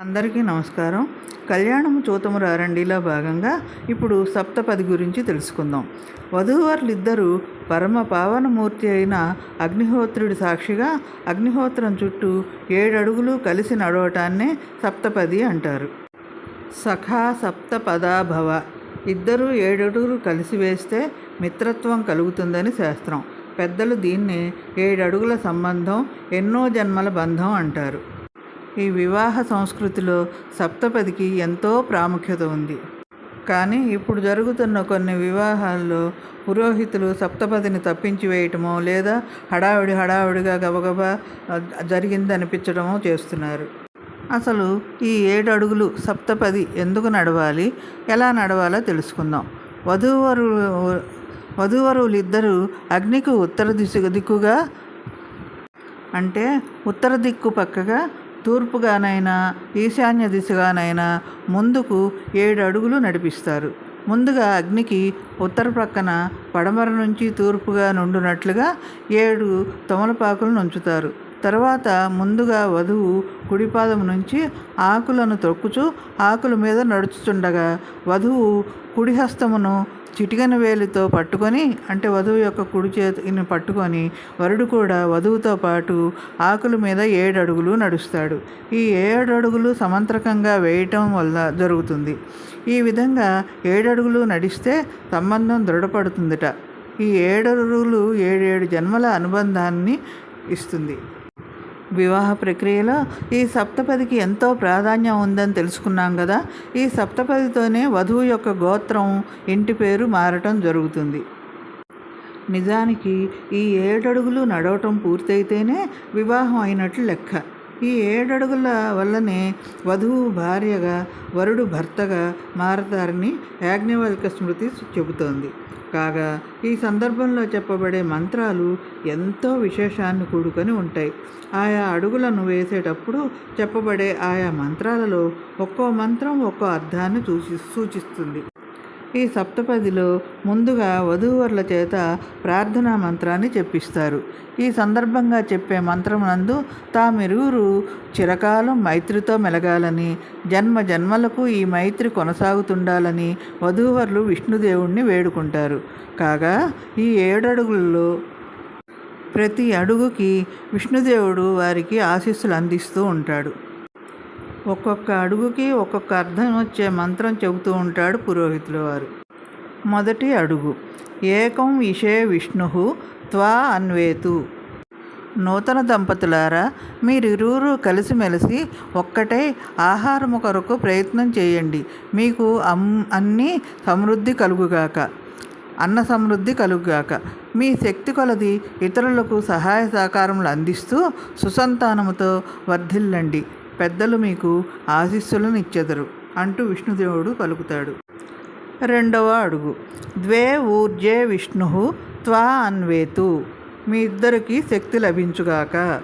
అందరికీ నమస్కారం. కళ్యాణము చూతము రారండిలో భాగంగా ఇప్పుడు సప్తపది గురించి తెలుసుకుందాం. వధూవరులిద్దరూ పరమ పావనమూర్తి అయిన అగ్నిహోత్రుడి సాక్షిగా అగ్నిహోత్రం చుట్టూ ఏడడుగులు కలిసి నడవటాన్నే సప్తపది అంటారు. సఖా సప్తపదాభవ. ఇద్దరూ ఇద్దరు ఏడడుగులు కలిసి వేస్తే మిత్రత్వం కలుగుతుందని శాస్త్రం. పెద్దలు దీన్ని ఏడడుగుల సంబంధం ఎన్నో జన్మల బంధం అంటారు. ఈ వివాహ సంస్కృతిలో సప్తపదికి ఎంతో ప్రాముఖ్యత ఉంది. కానీ ఇప్పుడు జరుగుతున్న కొన్ని వివాహాల్లో పురోహితులు సప్తపదిని తప్పించి వేయటమో లేదా హడావిడి హడావిడిగా గబగబా జరిగిందనిపించడమో చేస్తున్నారు. అసలు ఈ ఏడు అడుగులు సప్తపది ఎందుకు నడవాలి? ఎలా నడవాలో తెలుసుకుందాం. వధూవరు వధూవరులిద్దరూ అగ్నికి ఉత్తర దిశ దిక్కుగా అంటే ఉత్తర దిక్కు పక్కగా తూర్పుగానైనా ఈశాన్య దిశగానైనా ముందుకు ఏడు అడుగులు నడిపిస్తారు. ముందుగా అగ్నికి ఉత్తర ప్రక్కన పడమర నుంచి తూర్పుగా నుండునట్లుగా ఏడు తమలపాకులను ఉంచుతారు తర్వాత ముందుగా వధువు కుడిపాదం నుంచి ఆకులను తొక్కుచూ ఆకుల మీద నడుచుచుండగా వధువు కుడిహస్తమును చిటికన వేలితో పట్టుకొని అంటే వధువు యొక్క కుడి చేతిని పట్టుకొని వరుడు కూడా వధువుతో పాటు ఆకుల మీద ఏడు అడుగులు నడుస్తాడు. ఈ ఏడు అడుగులు సమంత్రకంగా వేయటం వల్ల జరుగుతుంది. ఈ విధంగా ఏడడుగులు నడిస్తే సంబంధం దృఢపడుతుందిట. ఈ ఏడు ఏడేడు జన్మల అనుబంధాన్ని ఇస్తుంది. వివాహ ప్రక్రియలో ఈ సప్తపదికి ఎంతో ప్రాధాన్యం ఉందని తెలుసుకున్నాం కదా. ఈ సప్తపదితోనే వధువు యొక్క గోత్రం ఇంటి పేరు మారటం జరుగుతుంది. నిజానికి ఈ ఏడడుగులు నడవటం పూర్తయితేనే వివాహం అయినట్లు లెక్క. ఈ ఏడడుగుల వల్లనే వధువు భార్యగా వరుడు భర్తగా మారతారని యాజ్ఞవల్క స్మృతి చెబుతోంది. కాగా ఈ సందర్భంలో చెప్పబడే మంత్రాలు ఎంతో విశేషాన్ని కూడుకొని ఉంటాయి. ఆయా అడుగులను వేసేటప్పుడు చెప్పబడే ఆయా మంత్రాలలో ఒక్కో మంత్రం ఒక్కో అర్థాన్ని సూచి సూచిస్తుంది. ఈ సప్తపదిలో ముందుగా వధూవరుల చేత ప్రార్థనా మంత్రాన్ని చెప్పిస్తారు. ఈ సందర్భంగా చెప్పే మంత్రం నందు తామిరువురు చిరకాలం మైత్రితో మెలగాలని జన్మ జన్మలకు ఈ మైత్రి కొనసాగుతుండాలని వధూవరులు విష్ణుదేవుణ్ణి వేడుకుంటారు. కాగా ఈ ఏడడుగుల్లో ప్రతి అడుగుకి విష్ణుదేవుడు వారికి ఆశీస్సులు అందిస్తూ ఉంటాడు. ఒక్కొక్క అడుగుకి ఒక్కొక్క అర్థం వచ్చే మంత్రం చెబుతూ ఉంటాడు పురోహితుల వారు. మొదటి అడుగు ఏకం ఇషే విష్ణు త్వా అన్వేతు. నూతన దంపతులారా మీరిరువురు కలిసిమెలిసి ఒక్కటే ఆహారము కొరకు ప్రయత్నం చేయండి. మీకు అమ్ అన్ని సమృద్ధి కలుగుగాక. అన్న సమృద్ధి కలుగుగాక. మీ శక్తి కొలది ఇతరులకు సహాయ సహకారములు అందిస్తూ సుసంతానముతో వర్ధిల్లండి. పెద్దలు మీకు ఆశీస్సులను ఇచ్చెదరు అంటూ విష్ణుదేవుడు పలుకుతాడు. రెండవ అడుగు. ద్వే ఊర్జే విష్ణు త్వా అన్వేతు. మీ ఇద్దరికీ శక్తి లభించుగాక.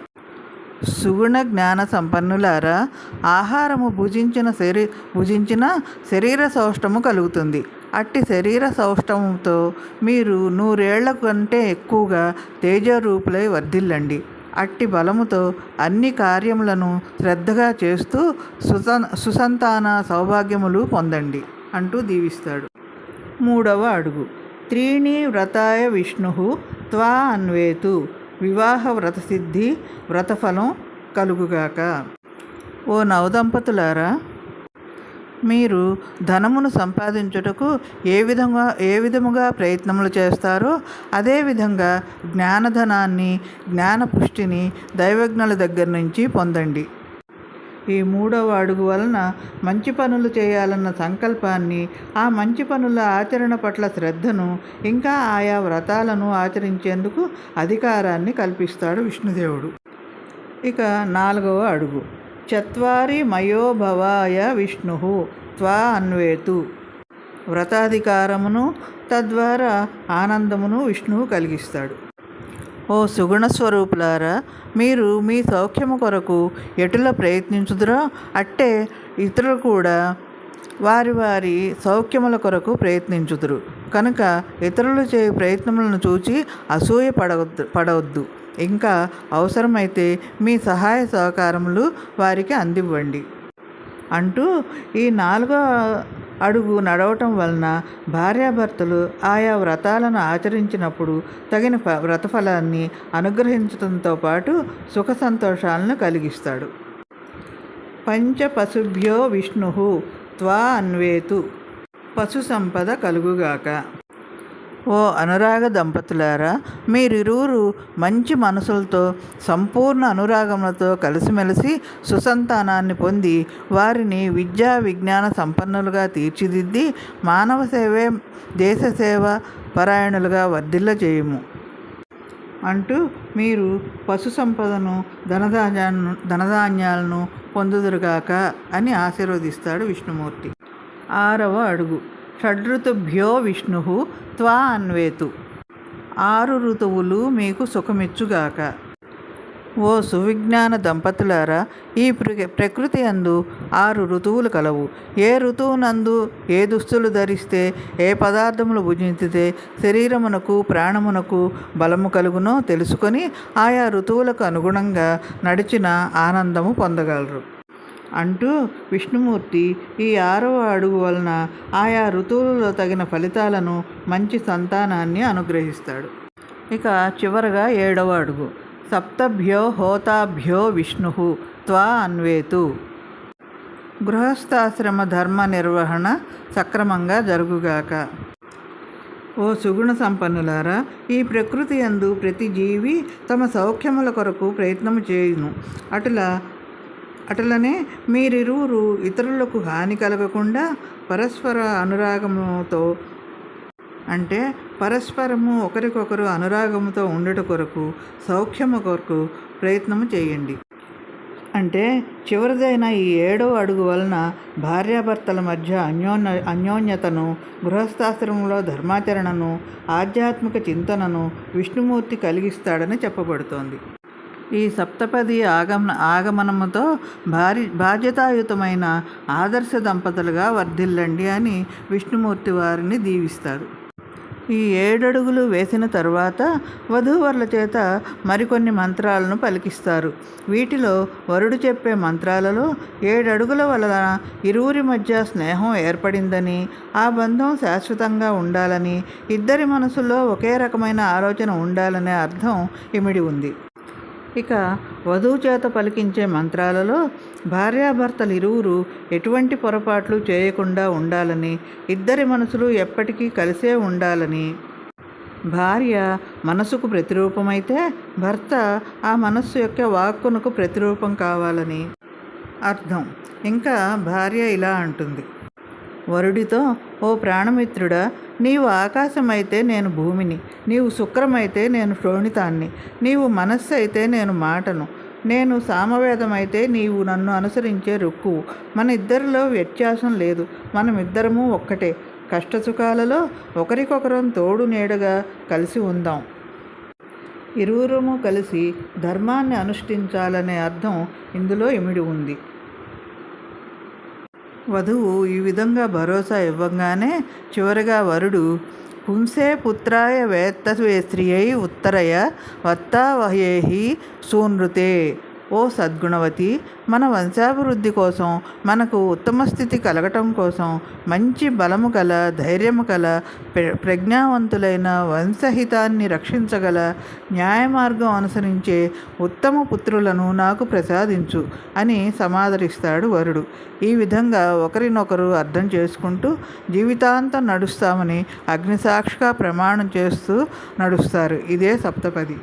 సుగుణ జ్ఞాన సంపన్నులారా ఆహారము భుజించిన శరీ భుజించిన శరీర సౌష్టము కలుగుతుంది. అట్టి శరీర సౌష్టముతో మీరు నూరేళ్ళ కంటే ఎక్కువగా తేజరూపులై వర్ధిల్లండి. అట్టి బలముతో అన్ని కార్యములను శ్రద్ధగా చేస్తూ సుసన్ సుసంతాన సౌభాగ్యములు పొందండి అంటూ దీవిస్తాడు. మూడవ అడుగు. త్రీణి వ్రతాయ విష్ణు త్వా అన్వేతు. వివాహ వ్రతసిద్ధి వ్రతఫలం కలుగుగాక. ఓ నవదంపతులారా మీరు ధనమును సంపాదించుటకు ఏ విధంగా ఏ విధముగా ప్రయత్నములు చేస్తారో అదేవిధంగా జ్ఞానధనాన్ని జ్ఞాన పుష్టిని దైవజ్ఞుల దగ్గర నుంచి పొందండి. ఈ మూడవ అడుగు వలన మంచి పనులు చేయాలన్న సంకల్పాన్ని ఆ మంచి పనుల ఆచరణ పట్ల శ్రద్ధను ఇంకా ఆయా వ్రతాలను ఆచరించేందుకు అధికారాన్ని కల్పిస్తాడు విష్ణుదేవుడు. ఇక నాలుగవ అడుగు. చత్వారి మయోభవాయ విష్ణు త్వా అన్వేతు. వ్రతాధికారమును తద్వారా ఆనందమును విష్ణువు కలిగిస్తాడు. ఓ సుగుణ స్వరూపులారా మీరు మీ సౌఖ్యము కొరకు ఎటుల ప్రయత్నించుదురో అట్టే ఇతరులు కూడా వారి వారి సౌఖ్యముల కొరకు ప్రయత్నించుదురు. కనుక ఇతరులు చేయు ప్రయత్నములను చూచి అసూయ పడవద్దు పడవద్దు. ఇంకా అవసరమైతే మీ సహాయ సహకారములు వారికి అందివ్వండి. అంటూ ఈ నాలుగో అడుగు నడవటం వలన భార్యాభర్తలు ఆయా వ్రతాలను ఆచరించినప్పుడు తగిన ఫ వ్రతఫలాన్ని అనుగ్రహించడంతో పాటు సుఖ సంతోషాలను కలిగిస్తాడు. పంచపశుభ్యో విష్ణు త్వా అన్వేతు. పశు సంపద కలుగుగాక. ఓ అనురాగ దంపతులారా మీరిరువురు మంచి మనసులతో సంపూర్ణ అనురాగములతో కలిసిమెలిసి సుసంతానాన్ని పొంది వారిని విద్యా విజ్ఞాన సంపన్నులుగా తీర్చిదిద్ది మానవ సేవే దేశ సేవ పరాయణులుగా వర్ధిల్ల చేయము అంటూ మీరు పశు సంపదను ధనధాన్యాలను ధనధాన్యాలను పొందుదురుగాక అని ఆశీర్వదిస్తాడు విష్ణుమూర్తి. ఆరవ అడుగు. షడ్ఋతుభ్యో విష్ణు త్వా అన్వేతు. ఆరు ఋతువులు మీకు సుఖమిచ్చుగాక. ఓ సువిజ్ఞాన దంపతులారా ఈ ప్ర- ప్రకృతి అందు ఆరు ఋతువులు కలవు. ఏ ఋతువునందు ఏ దుస్తులు ధరిస్తే ఏ పదార్థములు భుజించితే శరీరమునకు ప్రాణమునకు బలము కలుగునో తెలుసుకొని ఆయా ఋతువులకు అనుగుణంగా నడిచిన ఆనందము పొందగలరు. అంటూ విష్ణుమూర్తి ఈ ఆరవ అడుగు వలన ఆయా ఋతువులలో తగిన ఫలితాలను మంచి సంతానాన్ని అనుగ్రహిస్తాడు. ఇక చివరగా ఏడవ అడుగు. సప్తభ్యో హోతాభ్యో విష్ణు త్వా అన్వేతు. గృహస్థాశ్రమ ధర్మ నిర్వహణ సక్రమంగా జరుగుగాక. ఓ సుగుణ సంపన్నులారా ఈ ప్రకృతి యందు ప్రతి జీవి తమ సౌఖ్యముల కొరకు ప్రయత్నము చేయును. అటులా అటులనే మీరిరువురు ఇతరులకు హాని కలగకుండా పరస్పర అనురాగముతో అంటే పరస్పరము ఒకరికొకరు అనురాగముతో ఉండట కొరకు సౌఖ్యము కొరకు ప్రయత్నము చేయండి. అంటే చివరిదైన ఈ ఏడో అడుగు వలన భార్యాభర్తల మధ్య అన్యోన్య అన్యోన్యతను గృహస్థాశ్రమంలో ధర్మాచరణను ఆధ్యాత్మిక చింతనను విష్ణుమూర్తి కలిగిస్తాడని చెప్పబడుతోంది. ఈ సప్తపది ఆగమన ఆగమనముతో భారీ బాధ్యతాయుతమైన ఆదర్శ దంపతులుగా వర్ధిల్లండి అని విష్ణుమూర్తి వారిని దీవిస్తారు. ఈ ఏడడుగులు వేసిన తరువాత వధూవరుల చేత మరికొన్ని మంత్రాలను పలికిస్తారు. వీటిలో వరుడు చెప్పే మంత్రాలలో ఏడడుగుల వలన ఇరువురి మధ్య స్నేహం ఏర్పడిందని ఆ బంధం శాశ్వతంగా ఉండాలని ఇద్దరి మనసులో ఒకే రకమైన ఆలోచన ఉండాలనే అర్థం ఇమిడి ఉంది. ఇక వధువు చేత పలికించే మంత్రాలలో భార్యాభర్తలు ఇరువురు ఎటువంటి పొరపాట్లు చేయకుండా ఉండాలని ఇద్దరి మనసులు ఎప్పటికీ కలిసే ఉండాలని. భార్య మనసుకు ప్రతిరూపమైతే భర్త ఆ మనస్సు యొక్క వాక్కునకు ప్రతిరూపం కావాలని. అర్థం. ఇంకా భార్య ఇలా అంటుంది. వరుడితో ఓ ప్రాణమిత్రుడా నీవు ఆకాశమైతే నేను భూమిని నీవు శుక్రమైతే నేను శోణితాన్ని నీవు మనస్సు అయితే నేను మాటను. నేను సామవేదమైతే నీవు నన్ను అనుసరించే రుక్కువు. మన ఇద్దరిలో వ్యత్యాసం లేదు మనమిద్దరము ఒక్కటే. కష్టసుఖాలలో ఒకరికొకరం తోడు నీడగా కలిసి ఉందాం. ఇరువురము కలిసి ధర్మాన్ని అనుష్ఠించాలనే అర్థం ఇందులో ఇమిడి ఉంది. వధువు ఈ విధంగా భరోసా ఇవ్వగానే చివరిగా వరుడు పుంసే పుత్రాయ వేత్తవే స్త్రియై ఉత్తరయ వత్తావహేహి సూనృతే ఓ సద్గుణవతి మన వంశాభివృద్ధి కోసం మనకు ఉత్తమ స్థితి కలగటం కోసం మంచి బలము గల ధైర్యము గల ప్ర- ప్రజ్ఞావంతులైన వంశహితాన్ని రక్షించగల న్యాయ మార్గం అనుసరించే ఉత్తమ పుత్రులను నాకు ప్రసాదించు అని సమాదరిస్తాడు వరుడు. ఈ విధంగా ఒకరినొకరు అర్థం చేసుకుంటూ జీవితాంతం నడుస్తామని అగ్నిసాక్షిగా ప్రమాణం చేస్తూ నడుస్తారు. ఇదే సప్తపది.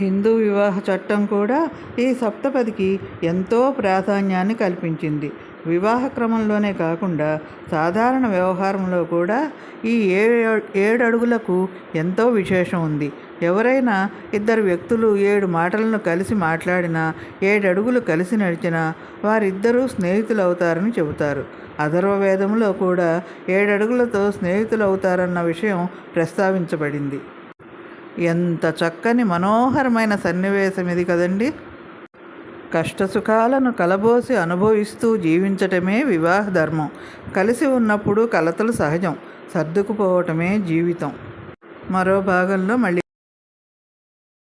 హిందూ వివాహ చట్టం కూడా ఈ సప్తపదికి ఎంతో ప్రాధాన్యాన్ని కల్పించింది. వివాహ క్రమంలోనే కాకుండా సాధారణ వ్యవహారంలో కూడా ఈ ఏడు ఏడు అడుగులకు ఎంతో విశేషం ఉంది. ఎవరైనా ఇద్దరు వ్యక్తులు ఏడు మాటలను కలిసి మాట్లాడినా ఏడు అడుగులు కలిసి నడిచినా వారిద్దరూ స్నేహితులు అవుతారని చెబుతారు. అధర్వవేదంలో కూడా ఏడు అడుగులతో స్నేహితులు అవుతారన్న విషయం ప్రస్తావించబడింది. ఎంత చక్కని మనోహరమైన సన్నివేశం ఇది కదండి. కష్టసుఖాలను కలబోసి అనుభవిస్తూ జీవించటమే వివాహ ధర్మం కలిసి ఉన్నప్పుడు కలతలు సహజం. సర్దుకుపోవటమే జీవితం. మరో భాగంలో మళ్ళీ